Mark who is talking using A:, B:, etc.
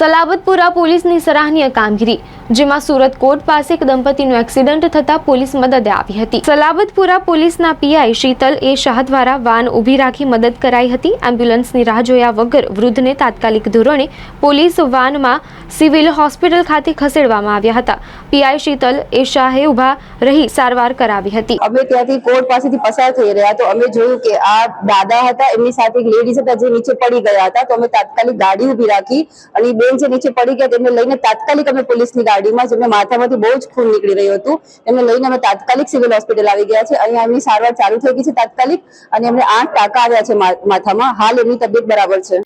A: સલાબતપુરા પોલીસની સરાહનીય કામગીરી, જેમાં સુરત કોર્ટ પાસે એક દંપતીનું એક્સિડન્ટ થતા પોલીસ મદદે આવી હતી. સલાબતપુરા પોલીસના પીઆઈ શીતલ એ શાહ દ્વારા વાન ઊભી રાખી મદદ કરાઈ હતી. એમ્બ્યુલન્સની રાહ જોયા વગર વૃદ્ધને તાત્કાલિક ધોરણે પોલીસ વાનમાં સિવિલ હોસ્પિટલ ખાતે ખસેડવામાં આવ્યા હતા. પીઆઈ શીતલ એ શાહે ઊભા રહી સારવાર કરાવી હતી.
B: અમે ત્યાંથી કોર્ટ પાસેથી પસાર થઈ રહ્યા તો અમે જોયું કે આ દાદા હતા, એમની સાથે એક લેડીઝ હતા જે નીચે પડી ગયા હતા. તો અમે તાત્કાલિક ગાડી ઊભી રાખી અને બેન જે નીચે પડી ગયા તેમને લઈને તાત્કાલિક અમે પોલીસની ગાડીમાં, જેમને માથામાંથી બહુ જ ખૂન નીકળી રહ્યું હતું એમને લઈને અમે તાત્કાલિક સિવિલ હોસ્પિટલ આવી ગયા છે. અહીંયા એમની સારવાર ચાલુ થઈ ગઈ છે તાત્કાલિક, અને એમને આઠ ટાંકા આવ્યા છે માથામાં. હાલ એમની તબિયત બરાબર છે.